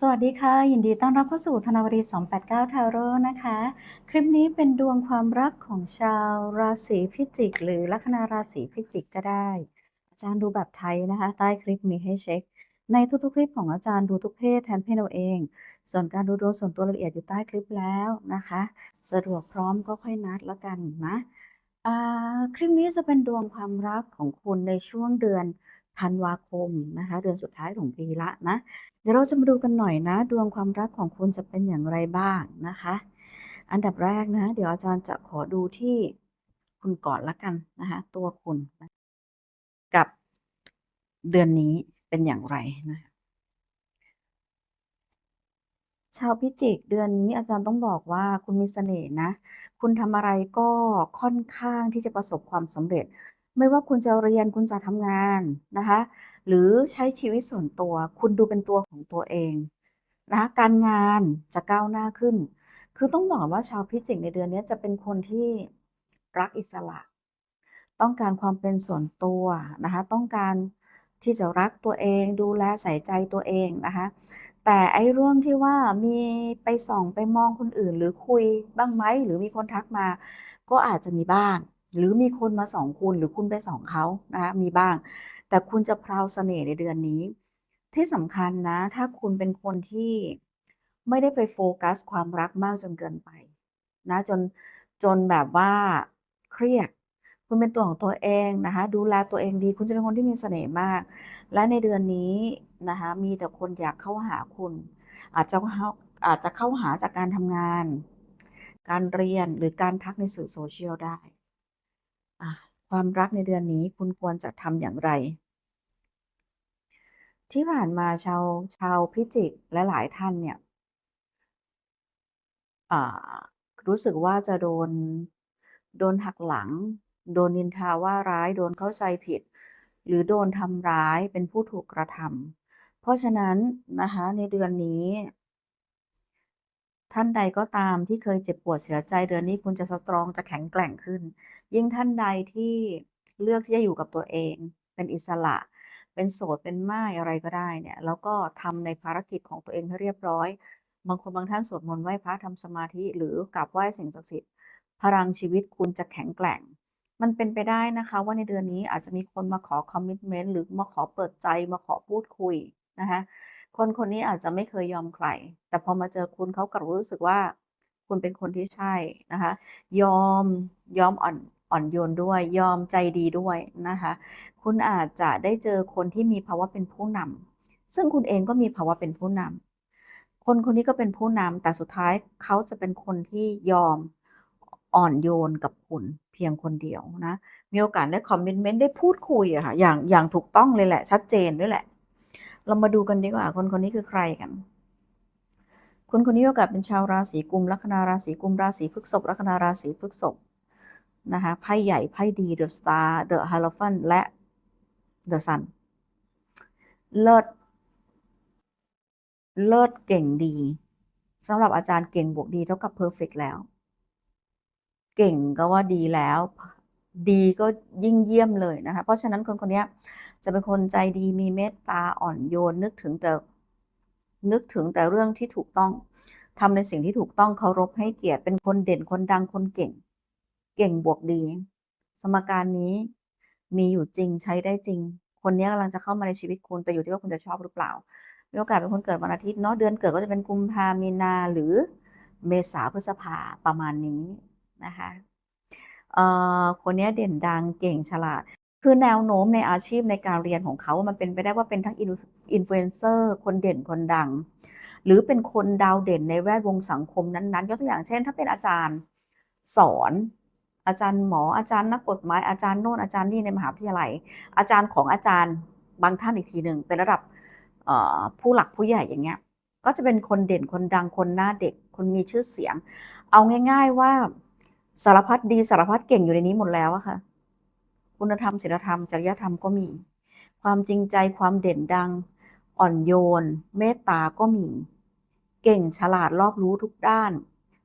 สวัสดีค่ะ ยินดีต้อนรับเข้าสู่ธนวดี 289 Tarot นะคะ คลิปนี้เป็นดวงความรักของชาวราศีพิจิก หรือลัคนาราศีพิจิกก็ได้ อาจารย์ดูแบบไทยนะคะ ใต้คลิปมีให้เช็ค ในทุกๆคลิปของอาจารย์ดูทุกเพศแทนเพศเราเอง ส่วนการดูดวงส่วนตัวละเอียดอยู่ใต้คลิปแล้วนะคะ สะดวกพร้อมก็ค่อยนัดแล้วกันนะคลิปนี้จะเป็นดวงความรักของคุณในช่วงเดือน ธันวาคมนะคะเดือนสุดท้ายของปีละนะเดี๋ยวเราจะมาดูกันหน่อยนะดวงความรักของคุณจะเป็นอย่างไรบ้างนะคะ อันดับแรกนะเดี๋ยวอาจารย์จะขอดูที่คุณก่อนละกันนะคะตัวคุณนะกับเดือนนี้เป็นอย่างไรนะคะชาวพิจิกเดือนนี้อาจารย์ต้องบอกว่าคุณมีเสน่ห์นะ คุณทำอะไรก็ค่อนข้างที่จะประสบความสำเร็จ ไม่ว่าคุณจะเรียนคุณจะทำงานนะคะ หรือใช้ชีวิตส่วนตัว คุณดูเป็นตัวของตัวเองนะคะการงานจะก้าวหน้าขึ้น คือต้องบอกว่าชาวพิจิกในเดือนนี้จะเป็นคนที่รักอิสระ ต้องการความเป็นส่วนตัวนะคะ ต้องการที่จะรักตัวเอง ดูแลใส่ใจตัวเองนะคะ แต่ไอ้เรื่องที่ว่ามีไปส่องไปมองคนอื่น หรือคุยบ้างไหมหรือมีคนทักมา ก็อาจจะมีบ้าง หรือมีคนมาส่องคุณหรือคุณไปส่องเขานะคะมีบ้าง แต่คุณจะพราวเสน่ห์ในเดือนนี้ ที่สำคัญนะ ถ้าคุณเป็นคนที่ไม่ได้ไปโฟกัสความรักมากจนเกินไป นะจนจนแบบว่าเครียด คุณเป็นตัวของตัวเองนะคะดูแลตัวเองดี คุณจะเป็นคนที่มีเสน่ห์มาก และในเดือนนี้นะคะมีแต่คนอยากเข้าหาคุณ อาจจะเข้าอาจจะเข้าหาจากการทำงาน การเรียนหรือการทักในสื่อโซเชียลได้ ความรักในเดือนนี้คุณควรจะทำอย่างไร ที่ผ่านมาชาวชาวพิจิกและหลายท่านเนี่ยรู้สึกว่าจะโดนโดนหักหลัง โดนนินทาว่าร้าย โดนเข้าใจผิด หรือโดนทำร้ายเป็นผู้ถูกกระทำเพราะฉะนั้นนะคะในเดือนนี้ ท่านใดก็ตามที่เคยเจ็บปวดเสียใจเดือนนี้คุณจะสตรองจะแข็งแกร่งขึ้น ยิ่งท่านใดที่เลือกที่จะอยู่กับตัวเอง เป็นอิสระ เป็นโสดเป็นม่ายอะไรก็ได้เนี่ยแล้วก็ทำในภารกิจของตัวเองให้เรียบร้อย บางคนบางท่านสวดมนต์ไหว้พระทำสมาธิ หรือกราบไหว้สิ่งศักดิ์สิทธิ์พลังชีวิตคุณจะแข็งแกร่ง มันเป็นไปได้นะคะว่าในเดือนนี้อาจจะมีคนมาขอคอมมิชเมนต์หรือมาขอเปิดใจมาขอพูดคุยนะคะ คนคนนี้อาจจะไม่เคยยอมใคร แต่พอมาเจอคุณเขากลับรู้สึกว่า คุณเป็นคนที่ใช่นะคะ ยอมยอมอ่อนอ่อนโยนด้วย ยอมใจดีด้วยนะคะ คุณอาจจะได้เจอคนที่มีภาวะเป็นผู้นำซึ่งคุณเองก็มีภาวะเป็นผู้นำคนคนนี้ก็เป็นผู้นำแต่สุดท้ายเขาจะเป็นคนที่ยอมอ่อนโยนกับคุณเพียงคนเดียวนะ มีโอกาสได้คอมมิชเมนต์ได้พูดคุยอะค่ะอย่างอย่างถูกต้องเลยแหละ ชัดเจนด้วยแหละ เรามาดูกันดีกว่าคนคนนี้คือใครกัน คนคนนี้โอกาสเป็นชาวราศีกุมลัคนาราศีกุมราศีพฤษภลัคนาราศีพฤษภนะคะไพ่ใหญ่ไพ่ดี The Star The Hierophant และ The Sun เลิศเลิศเก่งดีสำหรับอาจารย์เก่งบวกดีเท่ากับ perfect แล้ว เก่งก็ว่าดีแล้ว ดีก็ยิ่งเยี่ยมเลยนะคะ เพราะฉะนั้นคนคนนี้จะเป็นคนใจดีมีเมตตาอ่อนโยนนึกถึงแต่นึกถึงแต่เรื่องที่ถูกต้องทำในสิ่งที่ถูกต้องเคารพให้เกียรติเป็นคนเด่นคนดังคนเก่ง เก่งบวกดี สมการนี้มีอยู่จริงใช้ได้จริง คนนี้กำลังจะเข้ามาในชีวิตคุณแต่อยู่ที่ว่าคุณจะชอบหรือเปล่ามีโอกาสเป็นคนเกิดวันอาทิตย์เนาะเดือนเกิดก็จะเป็นกุมภามีนาหรือเมษาพฤษภาประมาณนี้นะคะ คนนี้เด่นดังเก่งฉลาด คือแนวโน้มในอาชีพในการเรียนของเขา มันเป็นไปได้ว่าเป็นทั้งอินฟลูเอนเซอร์คนเด่นคนดัง หรือเป็นคนดาวเด่นในแวดวงสังคมนั้นๆ ยกตัวอย่างเช่น ถ้าเป็นอาจารย์สอนอาจารย์หมออาจารย์นักกฎหมายอาจารย์โน่นอาจารย์นี่ในมหาวิทยาลัย อาจารย์ของอาจารย์บางท่านอีกทีหนึ่งเป็นระดับผู้หลักผู้ใหญ่อย่างเงี้ยก็จะเป็นคนเด่นคนดังคนหน้าเด็กคนมีชื่อเสียง เอาง่าย ๆว่า สารพัดดีสารพัดเก่งอยู่ในนี้หมดแล้วอะค่ะ คุณธรรมศีลธรรม จริยธรรมก็มี ความจริงใจความเด่นดัง อ่อนโยน เมตตาก็มี เก่งฉลาดรอบรู้ทุกด้าน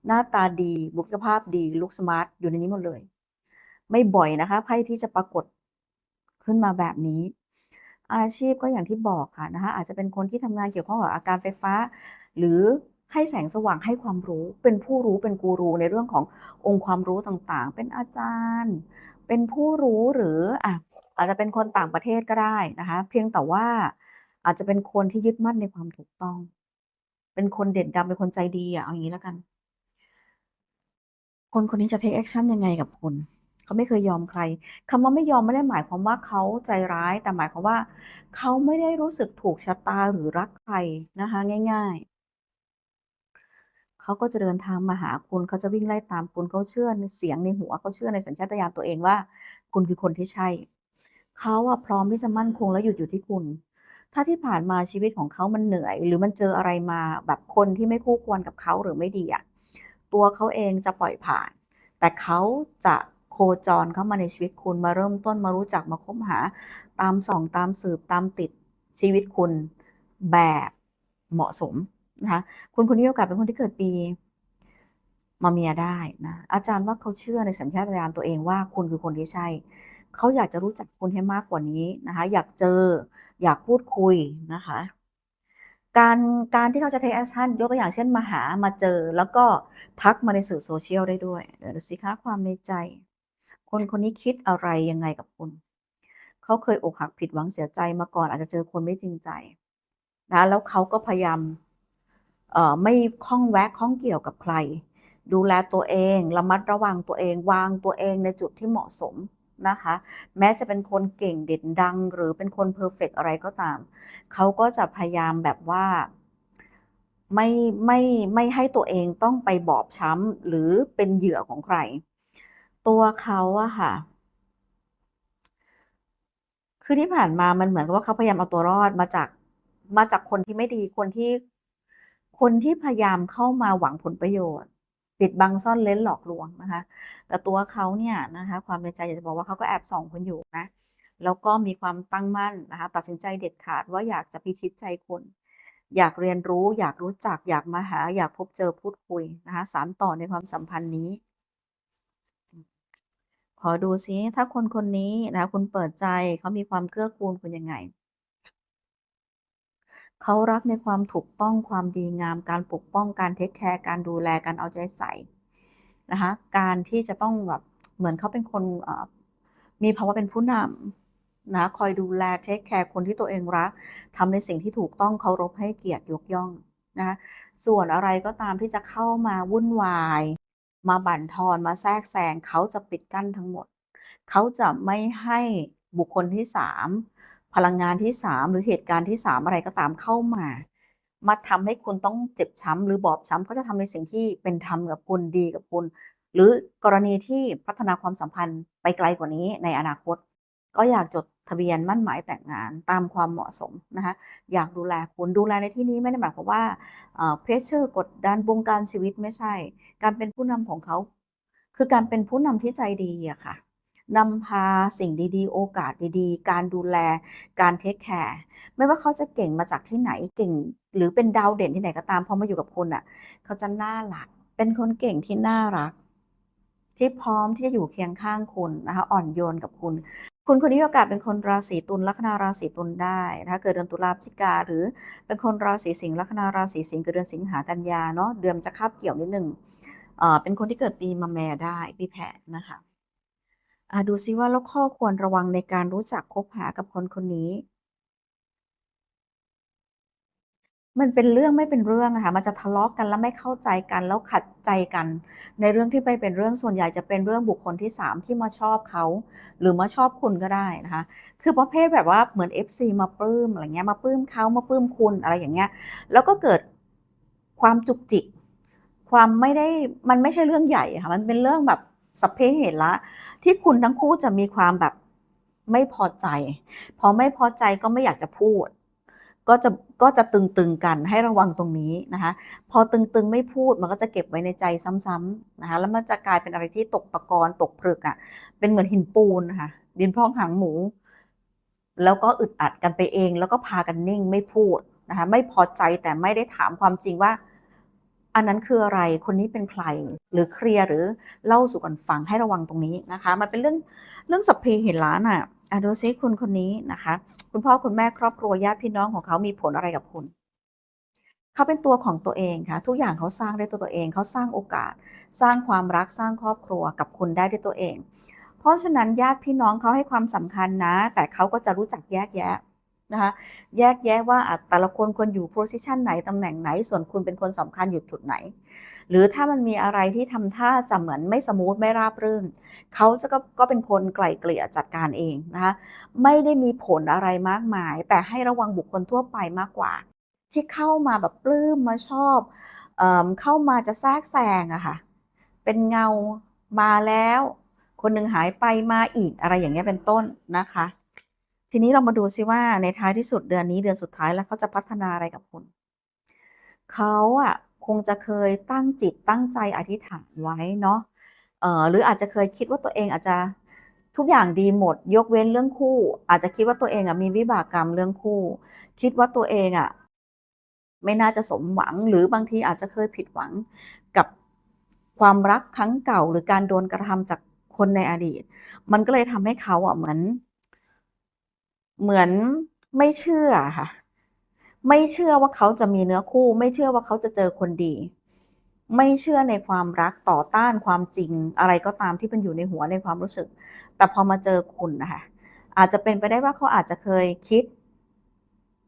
หน้าตาดีบุคลิกภาพดีลุคสมาร์ทอยู่ในนี้หมดเลย ไม่บ่อยนะคะไพ่ที่จะปรากฏขึ้นมาแบบนี้ อาชีพก็อย่างที่บอกค่ะนะคะอาจจะเป็นคนที่ทำงานเกี่ยวข้องกับอาการไฟฟ้า หรือ ให้แสงสว่างให้ความรู้เป็นผู้รู้เป็นกูรูในเรื่องขององค์ความรู้ต่างๆ เป็นอาจารย์ เป็นผู้รู้หรืออะอาจจะเป็นคนต่างประเทศก็ได้นะคะ เพียงแต่ว่าอาจจะเป็นคนที่ยึดมั่นในความถูกต้อง เป็นคนเด่นดำเป็นคนใจดีอะเอาอย่างนี้แล้วกัน คนคนนี้จะ take action ยังไงกับคุณเขาไม่เคยยอมใครคำว่าไม่ยอมไม่ได้หมายความว่าเขาใจร้ายแต่หมายความว่า เขาไม่ได้รู้สึกถูกชะตาหรือรักใครนะคะ ง่าย ๆ เขาก็จะเดินทางมาหาคุณเขาจะวิ่งไล่ตามคุณเขาเชื่อในเสียงในหัวเขาเชื่อในสัญชาตญาณตัวเองว่า คุณคือคนที่ใช่เขาอะพร้อมที่จะมั่นคงและหยุดอยู่ที่คุณ ถ้าที่ผ่านมาชีวิตของเขามันเหนื่อย หรือมันเจออะไรมาแบบคนที่ไม่คู่ควรกับเขาหรือไม่ดีอะตัวเขาเองจะปล่อยผ่าน แต่เขาจะโคจรเข้ามาในชีวิตคุณมาเริ่มต้นมารู้จักมาคบหา ตามส่องตามสืบตามติดชีวิตคุณแบบเหมาะสม นะคะคุณคนนี้มีโอกาสเป็นคนที่เกิดปีมาเมียได้นะอาจารย์ว่าเขาเชื่อในสัญชาตญาณตัวเองว่าคุณคือคนที่ใช่ เขาอยากจะรู้จักคุณให้มากกว่านี้นะคะ อยากเจออยากพูดคุยนะคะ การการที่เขาจะ take action ยกตัวอย่างเช่นมาหามาเจอ แล้วก็ทักมาในสื่อโซเชียลได้ด้วย เดี๋ยวดูสิคะความในใจ คนคนนี้คิดอะไรยังไงกับคุณ เขาเคยอกหักผิดหวังเสียใจมาก่อนอาจจะเจอคนไม่จริงใจนะแล้วเขาก็พยายาม ไม่ข้องแวะข้องเกี่ยวกับใคร ดูแลตัวเองระมัดระวังตัวเองวางตัวเองในจุดที่เหมาะสมนะคะ แม้จะเป็นคนเก่งเด่นดัง หรือเป็นคนเพอร์เฟกอะไรก็ตาม เขาก็จะพยายามแบบว่าไม่ไม่ไม่ให้ตัวเองต้องไปบอบช้ำหรือเป็นเหยื่อของใคร ตัวเขาอะค่ะ คือที่ผ่านมามันเหมือนกับว่าเขาพยายามเอาตัวรอดมาจากมาจากคนที่ไม่ดีคนที่ คนที่พยายามเข้ามาหวังผลประโยชน์ ปิดบังซ่อนเร้นหลอกลวงนะคะ แต่ตัวเขาเนี่ยนะคะความในใจอยากจะบอกว่าเขาก็แอบส่องคุณอยู่นะแล้วก็มีความตั้งมั่นนะคะตัดสินใจเด็ดขาดว่าอยากจะพิชิตใจคน อยากเรียนรู้ อยากรู้จัก อยากมาหา อยากพบเจอพูดคุยนะคะสานต่อในความสัมพันธ์นี้ ขอดูซิถ้าคนคนนี้นะคุณเปิดใจเขามีความเกื้อกูลคุณยังไง เขารักในความถูกต้องความดีงาม การปกป้องการเทคแคร์การดูแลการเอาใจใส่นะคะการที่จะต้องแบบเหมือนเขาเป็นคนมีภาวะเป็นผู้นำนะคอยดูแลเทคแคร์คนที่ตัวเองรักทำในสิ่งที่ถูกต้องเคารพให้เกียรติยกย่องนะคะส่วนอะไรก็ตามที่จะเข้ามาวุ่นวาย มาบั่นทอนมาแทรกแซงเขาจะปิดกั้นทั้งหมด เขาจะไม่ให้บุคคลที่สาม พลังงานที่สามหรือเหตุการณ์ที่สามอะไรก็ตามเข้ามา มาทำให้คุณต้องเจ็บช้ำหรือบอบช้ำเขาจะทำในสิ่งที่เป็นธรรมกับคุณดีกับคุณ หรือกรณีที่พัฒนาความสัมพันธ์ไปไกลกว่านี้ในอนาคต ก็อยากจดทะเบียนมั่นหมายแต่งงานตามความเหมาะสมนะคะอยากดูแลคุณดูแลในที่นี้ไม่ได้หมายความว่าเพชเชอร์กดดันวงการชีวิตไม่ใช่ การเป็นผู้นำของเขา คือการเป็นผู้นำที่ใจดีอะค่ะ นำพาสิ่งดีๆ โอกาสดีๆ การดูแลการเทคแคร์ไม่ว่าเขาจะเก่งมาจากที่ไหนเก่ง หรือเป็นดาวเด่นที่ไหนก็ตามพอมาอยู่กับคุณอะเขาจะน่ารัก เป็นคนเก่งที่น่ารัก ที่พร้อมที่จะอยู่เคียงข้างคุณนะคะอ่อนโยนกับคุณคุณคนนี้โอกาสเป็นคนราศีตุลลัคนาราศีตุลได้นะคะเกิดเดือนตุลาพฤศจิกาหรือเป็นคนราศีสิงห์ลัคนาราศีสิงห์เกิดเดือนสิงหากันยาเนาะเดือนจะคาบเกี่ยวนิดหนึ่งเอ่อเป็นคนที่เกิดปีมะแม่ได้ปีแพะนะคะ ดูซิว่าแล้วข้อควรระวังในการรู้จักคบหากับคนคนนี้ มันเป็นเรื่องไม่เป็นเรื่องอะค่ะมันจะทะเลาะกันแล้วไม่เข้าใจกัน แล้วขัดใจกัน ในเรื่องที่ไม่เป็นเรื่องส่วนใหญ่จะเป็นเรื่องบุคคลที่สามที่มาชอบเขา หรือมาชอบคุณก็ได้นะคะ คือประเภทแบบว่าเหมือน FC มาปลื้มอะไรเงี้ยมาปลื้มเขามาปลื้มคุณอะไรอย่างเงี้ย แล้วก็เกิดความจุกจิก ความไม่ได้มันไม่ใช่เรื่องใหญ่ค่ะมันเป็นเรื่องแบบ สัพเพเหระที่คุณทั้งคู่จะมีความแบบไม่พอใจ พอไม่พอใจก็ไม่อยากจะพูด ก็จะก็จะตึงๆกันให้ระวังตรงนี้นะคะ พอตึงๆไม่พูดมันก็จะเก็บไว้ในใจซ้ำๆนะคะแล้วมันจะกลายเป็นอะไรที่ตกตะกอนตกผลึกอะ่ะ เป็นเหมือนหินปูนนะคะดินพองหางหมู แล้วก็อึดอัดกันไปเอง แล้วก็พากันนิ่งไม่พูดนะคะ ไม่พอใจแต่ไม่ได้ถามความจริงว่า อันนั้นคืออะไรคนนี้เป็นใครหรือเคลียร์หรือเล่าสู่กันฟังให้ระวังตรงนี้นะคะ มันเป็นเรื่องเรื่องสัพเพเหระน่ะอะดูซิคุณคนนี้นะคะ คุณพ่อคุณแม่ครอบครัวญาติพี่น้องของเขามีผลอะไรกับคุณเขาเป็นตัวของตัวเองค่ะ ทุกอย่างเขาสร้างด้วยตัวตัวเองเขาสร้างโอกาส สร้างความรักสร้างครอบครัวกับคุณได้ด้วยตัวเอง เพราะฉะนั้นญาติพี่น้องเขาให้ความสำคัญนะ แต่เขาก็จะรู้จักแยกแยะ นะคะแยกแยะว่าแต่ละคนควรอยู่โพสิชันไหนตำแหน่งไหน ส่วนคุณเป็นคนสำคัญอยู่จุดไหน หรือถ้ามันมีอะไรที่ทำท่าจะเหมือนไม่สมูทไม่ราบรื่นเขาจะก็ก็เป็นคนไกล่เกลี่ยจัดการเองนะคะไม่ได้มีผลอะไรมากมาย แต่ให้ระวังบุคคลทั่วไปมากกว่า ที่เข้ามาแบบปลื้มมาชอบเอเข้ามาจะแทรกแซงอะค่ะเป็นเงามาแล้ว คนหนึ่งหายไปมาอีกอะไรอย่างเงี้ยเป็นต้นนะคะ ทีนี้เรามาดูซิว่าในท้ายที่สุดเดือนนี้เดือนสุดท้ายแล้วเขาจะพัฒนาอะไรกับคุณ เขาอะคงจะเคยตั้งจิตตั้งใจอธิษฐานไว้เนาะเออหรืออาจจะเคยคิดว่าตัวเองอาจจะทุกอย่างดีหมด ยกเว้นเรื่องคู่ อาจจะคิดว่าตัวเองอะมีวิบากกรรมเรื่องคู่ คิดว่าตัวเองอะไม่น่าจะสมหวังหรือบางทีอาจจะเคยผิดหวังกับความรักครั้งเก่า หรือการโดนกระทำจากคนในอดีต มันก็เลยทำให้เขาอะเหมือน เหมือนไม่เชื่อค่ะ ไม่เชื่อว่าเขาจะมีเนื้อคู่ ไม่เชื่อว่าเขาจะเจอคนดี ไม่เชื่อในความรักต่อต้านความจริง อะไรก็ตามที่มันอยู่ในหัวในความรู้สึก แต่พอมาเจอคุณนะคะอาจจะเป็นไปได้ว่าเขาอาจจะเคยคิด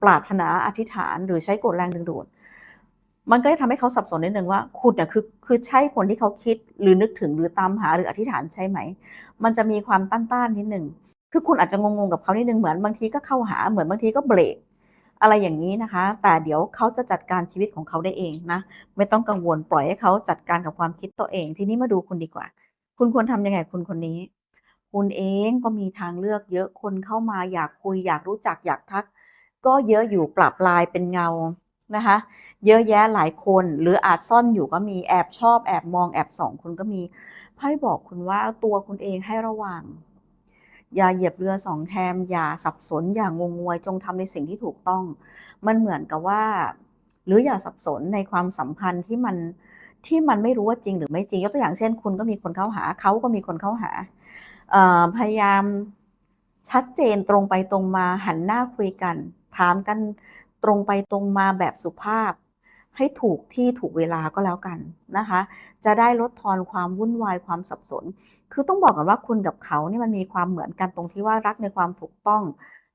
ปรารถนาอธิษฐานหรือใช้กฎแรงดึงดูดมันก็เลยทำให้เขาสับสนนิดนึงว่าคุณเนี่ยคือคือใช่คนที่เขาคิดหรือนึกถึงหรือตามหาหรืออธิษฐานใช่ไหม มันจะมีความต้านๆนิดนึง คือคุณอาจจะงงๆกับเขานิดนึงเหมือนบางทีก็เข้าหาเหมือนบางทีก็เบรกอะไรอย่างนี้นะคะ แต่เดี๋ยวเขาจะจัดการชีวิตของเขาได้เองนะไม่ต้องกังวลปล่อยให้เขาจัดการกับความคิดตัวเอง ทีนี้มาดูคุณดีกว่า คุณควรทำยังไงคุณคนนี้ คุณเองก็มีทางเลือกเยอะคนเข้ามาอยากคุยอยากรู้จักอยากทัก ก็เยอะอยู่ปรับลายเป็นเงานะคะเยอะแยะหลายคนหรืออาจซ่อนอยู่ก็มีแอบชอบแอบมองแอบส่องคุณก็มีไพ่บอกคุณว่าตัวคุณเองให้ระวัง อย่าเหยียบเรือสองแคมอย่าสับสน อย่างงงงวยจงทำในสิ่งที่ถูกต้อง มันเหมือนกับว่า หรืออย่าสับสนในความสัมพันธ์ที่มันที่มันไม่รู้ว่าจริงหรือไม่จริง ยกตัวอย่างเช่น คุณก็มีคนเข้าหาเขาก็มีคนเข้าหา พยายามชัดเจนตรงไปตรงมาหันหน้าคุยกัน ถามกันตรงไปตรงมาแบบสุภาพ ให้ถูกที่ถูกเวลาก็แล้วกันนะคะ จะได้ลดทอนความวุ่นวายความสับสน คือต้องบอกกันว่าคุณกับเขาเนี่ยมันมีความเหมือนกันตรงที่ว่ารักในความถูกต้อง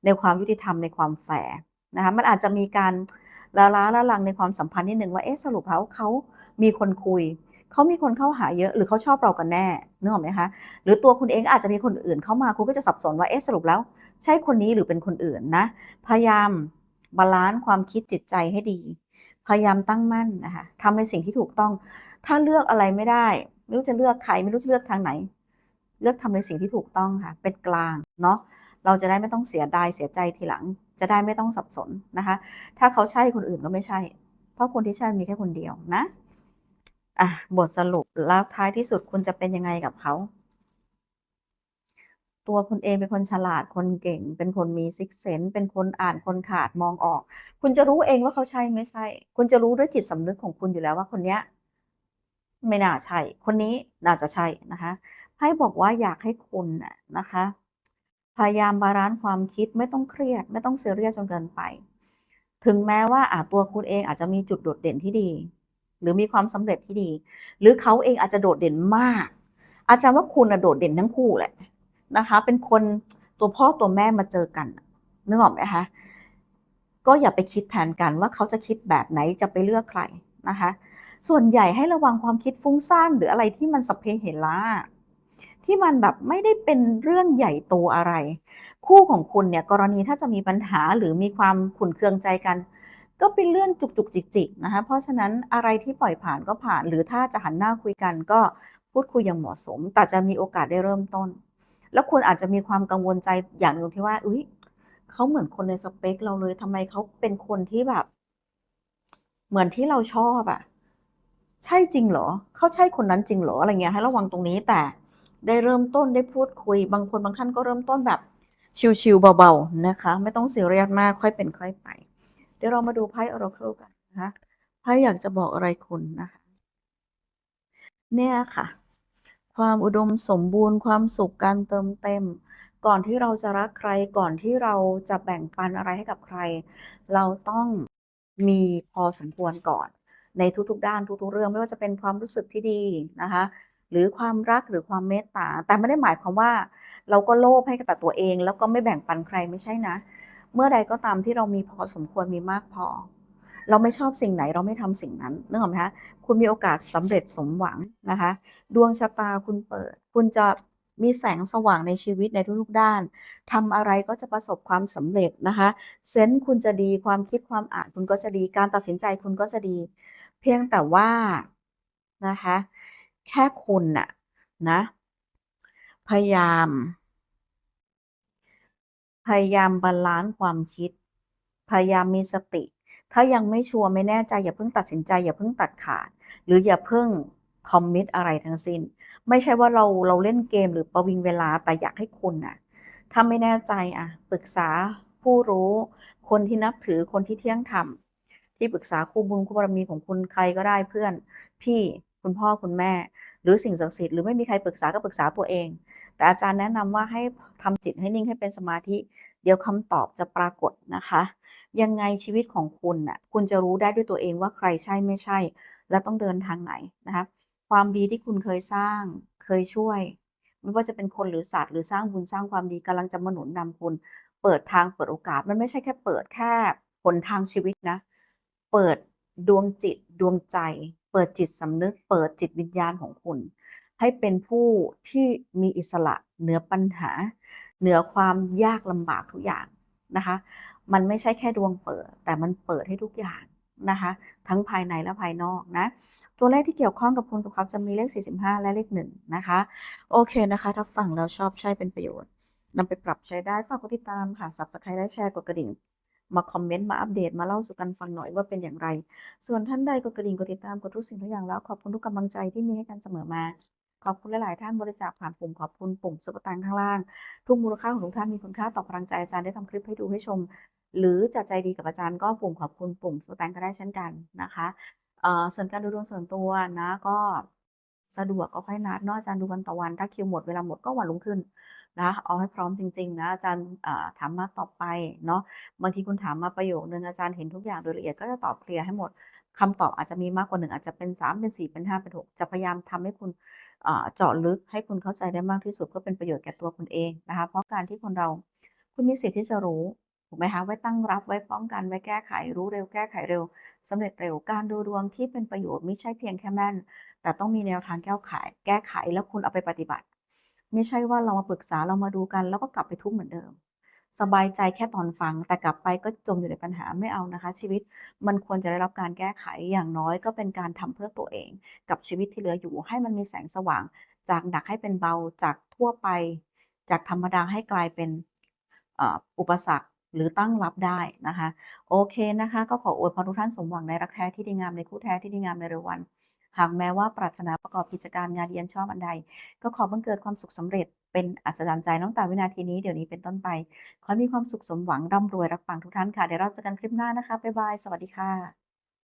ในความยุติธรรมในความแฟร์นะคะมันอาจจะมีการละล้าละลังในความสัมพันธ์นิดหนึ่งว่าเอ๊ะสรุปแล้วเขามีคนคุยเขามีคนเข้าหาเยอะหรือเขาชอบเรากันแน่นึกออกไหมคะหรือตัวคุณเองอาจจะมีคนอื่นเข้ามาคุณก็จะสับสนว่าเอ๊ะสรุปแล้ว ใช่คนนี้หรือเป็นคนอื่นนะ พยายามบาลานซ์ความคิดจิตใจให้ดี พยายามตั้งมั่นนะคะทำในสิ่งที่ถูกต้อง ถ้าเลือกอะไรไม่ได้ ไม่รู้จะเลือกใคร ไม่รู้จะเลือกทางไหน เลือกทำในสิ่งที่ถูกต้องค่ะ เป็นกลางเนาะเราจะได้ไม่ต้องเสียดายเสียใจทีหลัง จะได้ไม่ต้องสับสนนะคะ ถ้าเขาใช่คนอื่นก็ไม่ใช่ เพราะคนที่ใช่มีแค่คนเดียวนะอะบทสรุปแล้วท้ายที่สุดคุณจะเป็นยังไงกับเขา ตัวคุณเองเป็นคนฉลาดคนเก่ง เป็นคนมีซิกเซนเป็นคนอ่านคนขาดมองออก คุณจะรู้เองว่าเขาใช่ไม่ใช่ คุณจะรู้ด้วยจิตสำนึกของคุณอยู่แล้วว่าคนเนี้ยไม่น่าใช่ คนนี้น่าจะใช่นะคะไพ่บอกว่าอยากให้คุณนะคะ พยายามบาลานซ์ความคิดไม่ต้องเครียด ไม่ต้องเซียเรียสจนเกินไป ถึงแม้ว่าอาตัวคุณเองอาจจะมีจุดโดดเด่นที่ดี หรือมีความสำเร็จที่ดี หรือเขาเองอาจจะโดดเด่นมาก อาจารย์ว่าคุณโดดเด่นทั้งคู่แหละ นะคะ เป็นคนตัวพ่อตัวแม่มาเจอกันนึกออกไหมคะก็อย่าไปคิดแทนกันว่าเขาจะคิดแบบไหนจะไปเลือกใครนะคะ ส่วนใหญ่ให้ระวังความคิดฟุ้งซ่านหรืออะไรที่มันสัพเพเหระที่มันแบบไม่ได้เป็นเรื่องใหญ่โตอะไร คู่ของคุณเนี่ยกรณีถ้าจะมีปัญหาหรือมีความขุ่นเคืองใจกัน ก็เป็นเรื่องจุกจุกจิกจิกนะคะ เพราะฉะนั้นอะไรที่ปล่อยผ่านก็ผ่าน หรือถ้าจะหันหน้าคุยกันก็พูดคุยอย่างเหมาะสม แต่จะมีโอกาสได้เริ่มต้น แล้วคุณอาจจะมีความกังวลใจอย่างหนึ่งที่ว่าอุ้ยเขาเหมือนคนในสเปคเราเลยทำไมเขาเป็นคนที่แบบ เหมือนที่เราชอบอะใช่จริงเหรอเขาใช่คนนั้นจริงเหรออะไรเงี้ยให้ระวังตรงนี้แต่ได้เริ่มต้นได้พูดคุย บางคนบางท่านก็เริ่มต้นแบบชิวๆเบาๆนะคะ ไม่ต้องเสียเรียสมากค่อยเป็นค่อยไป เดี๋ยวเรามาดูไพ่ออราเคิลกันนะคะไพ่อยากจะบอกอะไรคุณนะคะ เนี่ยค่ะ ความอุดมสมบูรณ์ ความสุขการเติมเต็ม ก่อนที่เราจะรักใครก่อนที่เราจะแบ่งปันอะไรให้กับใคร เราต้องมีพอสมควรก่อน ในทุกๆ ด้านทุกๆเรื่องไม่ว่าจะเป็นความรู้สึกที่ดีนะคะ หรือความรักหรือความเมตตา แต่ไม่ได้หมายความว่า เราก็โลภให้กับแต่ตัวเอง แล้วก็ไม่แบ่งปันใครไม่ใช่นะ เมื่อใดก็ตามที่เรามีพอสมควรมีมากพอ เราไม่ชอบสิ่งไหนเราไม่ทำสิ่งนั้นนึกออกไหมคะคุณมีโอกาสสำเร็จสมหวังนะคะ ดวงชะตาคุณเปิด คุณจะมีแสงสว่างในชีวิตในทุกๆด้านทำอะไรก็จะประสบความสำเร็จนะคะเซนส์คุณจะดีความคิดความอ่านคุณก็จะดีการตัดสินใจคุณก็จะดี เพียงแต่ว่านะคะ แค่คุณน่ะนะพยายาม พยายามบาลานซ์ความคิด พยายามมีสติ ถ้ายังไม่ชัวร์ไม่แน่ใจอย่าเพิ่งตัดสินใจ อย่าเพิ่งตัดขาด หรืออย่าเพิ่งคอมมิตอะไรทั้งสิ้น ไม่ใช่ว่าเราเราเล่นเกมหรือประวิงเวลาแต่อยากให้คุณน่ะถ้าไม่แน่ใจอะปรึกษาผู้รู้ คนที่นับถือคนที่เที่ยงธรรมที่ปรึกษาคู่บุญคู่บารมีของคุณใครก็ได้เพื่อน พี่คุณพ่อคุณแม่ หรือสิ่งศักดิ์สิทธิ์หรือไม่มีใครปรึกษาก็ปรึกษาตัวเอง แต่อาจารย์แนะนำว่าให้ทำจิตให้นิ่งให้เป็นสมาธิ เดี๋ยวคำตอบจะปรากฏนะคะ ยังไงชีวิตของคุณน่ะคุณจะรู้ได้ด้วยตัวเองว่าใครใช่ไม่ใช่ และต้องเดินทางไหนนะคะความดีที่คุณเคยสร้างเคยช่วย ไม่ว่าจะเป็นคนหรือสัตว์หรือสร้างบุญสร้างความดีกำลังจะมาหนุนนำคุณ เปิดทางเปิดโอกาสมันไม่ใช่แค่เปิดแค่หนทางชีวิตนะ เปิดดวงจิตดวงใจ เปิดจิตสำนึก เปิดจิตวิญญาณของคุณ ให้เป็นผู้ที่มีอิสระเหนือปัญหา เหนือความยากลำบากทุกอย่างนะคะ มันไม่ใช่แค่ดวงเปิด แต่มันเปิดให้ทุกอย่างนะคะ ทั้งภายในและภายนอกนะ ตัวเลขที่เกี่ยวข้องกับคุณกับเขาจะมีเลข 45 และเลข1นะคะ โอเคนะคะ ถ้าฟังแล้วชอบใช้เป็นประโยชน์นำไปปรับใช้ได้ ฝากกดติดตามค่ะ subscribe และแชร์กดกระดิ่ง มาคอมเมนต์มาอัปเดตมาเล่าสู่กันฟังหน่อยว่าเป็นอย่างไร ส่วนท่านใดกดกระดิ่งกดติดตามกดทุกสิ่งทุกอย่างแล้วขอบคุณทุกกำลังใจที่มีให้กันเสมอมา ขอบคุณหลาย ๆ ท่านบริจาคผ่านปุ่มขอบคุณปุ่มซุปเปอร์ตังข้างล่าง ทุกมูลค่าของทุกท่านมีคุณค่าต่อพลังใจอาจารย์ได้ทำคลิปให้ดูให้ชม หรือจะใจดีกับอาจารย์ก็ปุ่มขอบคุณปุ่มซุปเปอร์ตังก็ได้เช่นกันนะคะเอ่อส่วนการดูดวงส่วนตัวนะก็ สะดวกก็ค่อยนัดเนาะอาจารย์ดูวันต่อวัน ถ้าคิวหมดเวลาหมดก็วันรุ่งขึ้นนะเอาให้พร้อมจริงๆนะอาจารย์ถามมาต่อไปเนาะบางทีคุณถามมาประโยคนึงอาจารย์เห็นทุกอย่างโดยละเอียดก็จะตอบเคลียร์ให้หมดคำตอบอาจจะมีมากกว่าหนึ่งอาจจะเป็น 3 เป็น 4 เป็น 5 เป็น 6 จะพยายามทำให้คุณเจาะลึกให้คุณเข้าใจได้มากที่สุดเพื่อเป็นประโยชน์แก่ตัวคุณเองนะคะเพราะการที่คนเราคุณมีสิทธิ์ที่จะรู้ ถูกไหมคะไว้ตั้งรับไว้ป้องกันไว้แก้ไขรู้เร็วแก้ไขเร็วสำเร็จเร็วการดูดวงที่เป็นประโยชน์ไม่ใช่เพียงแค่แม่น แต่ต้องมีแนวทางแก้ไขแก้ไขแล้วคุณเอาไปปฏิบัติ ไม่ใช่ว่าเรามาปรึกษาเรามาดูกัน แล้วก็กลับไปทุกเหมือนเดิม สบายใจแค่ตอนฟัง แต่กลับไปก็จมอยู่ในปัญหาไม่เอานะคะ ชีวิตมันควรจะได้รับการแก้ไขอย่างน้อยก็เป็นการทำเพื่อตัวเอง กับชีวิตที่เหลืออยู่ให้มันมีแสงสว่าง จากหนักให้เป็นเบาจากทั่วไป จากธรรมดาให้กลายเป็นอุปสรรค หรือตั้งรับได้นะคะ โอเคนะคะ ก็ขออวยพรทุกท่านสมหวังในรักแท้ที่ดีงามในคู่แท้ที่ดีงามในเร็ววัน หากแม้ว่าปรารถนาประกอบกิจการงานเรียนชอบอันใด ก็ขอบังเกิดความสุขสำเร็จเป็นอัศจรรย์ใจน้องแต่วินาทีนี้เดี๋ยวนี้เป็นต้นไป ขอมีความสุขสมหวังร่ำรวยรักปังทุกท่านค่ะเดี๋ยวเราเจอกันคลิปหน้านะคะบ๊ายบายสวัสดีค่ะ